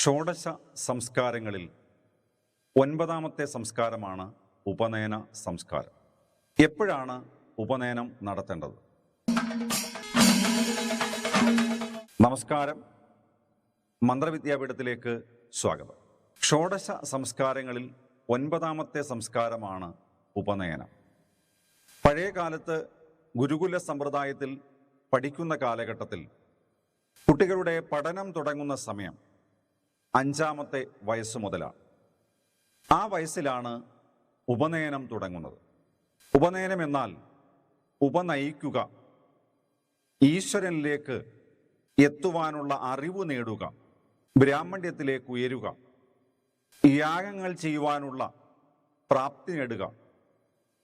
ഷോഡശ സംസ്കാരങ്ങളിൽ ഒൻപതാമത്തെ സംസ്കാരമാണ് ഉപനയന സംസ്കാരം. എപ്പോഴാണ് ഉപനയനം നടത്തേണ്ടത്? നമസ്കാരം. മന്ത്രവിദ്യാപീഠത്തിലേക്ക് സ്വാഗതം. ഷോഡശ സംസ്കാരങ്ങളിൽ ഒൻപതാമത്തെ സംസ്കാരമാണ് ഉപനയനം. പഴയ കാലത്ത് ഗുരുകുല സമ്പ്രദായത്തിൽ പഠിക്കുന്ന കാലഘട്ടത്തിൽ കുട്ടികളുടെ പഠനം തുടങ്ങുന്ന സമയം അഞ്ചാമത്തെ വയസ്സ് മുതലാണ്. ആ വയസ്സിലാണ് ഉപനയനം തുടങ്ങുന്നത്. ഉപനയനം എന്നാൽ ഉപനയിക്കുക ഈശ്വരനിലേക്ക് എത്തുവാനുള്ള അറിവ് നേടുക ബ്രാഹ്മണ്യത്തിലേക്ക് ഉയരുക യാഗങ്ങൾ ചെയ്യുവാനുള്ള പ്രാപ്തി നേടുക.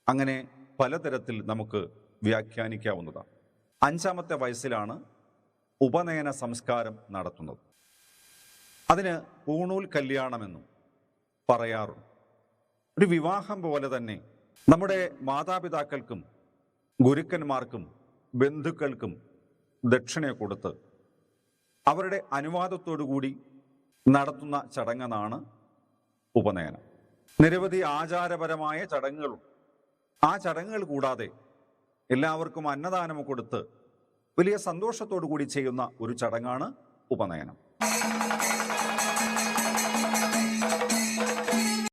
അങ്ങനെ പലതരത്തിൽ നമുക്ക് വ്യാഖ്യാനിക്കാവുന്നതാണ്. അഞ്ചാമത്തെ വയസ്സിലാണ് ഉപനയന സംസ്കാരം നടത്തുന്നത്. അതിന് ഊണൂൽ കല്യാണമെന്നും പറയാറുണ്ട്. ഒരു വിവാഹം പോലെ തന്നെ നമ്മുടെ മാതാപിതാക്കൾക്കും ഗുരുക്കന്മാർക്കും ബന്ധുക്കൾക്കും ദക്ഷിണ കൊടുത്ത് അവരുടെ അനുവാദത്തോടുകൂടി നടത്തുന്ന ചടങ്ങാണ് ഉപനയനം. നിരവധി ആചാരപരമായ ചടങ്ങുകളുണ്ട് ആ ചടങ്ങുകൾ കൂടാതെ എല്ലാവർക്കും അന്നദാനം കൊടുത്ത് വലിയ സന്തോഷത്തോടു കൂടി ചെയ്യുന്ന ഒരു ചടങ്ങാണ് ഉപനയനം.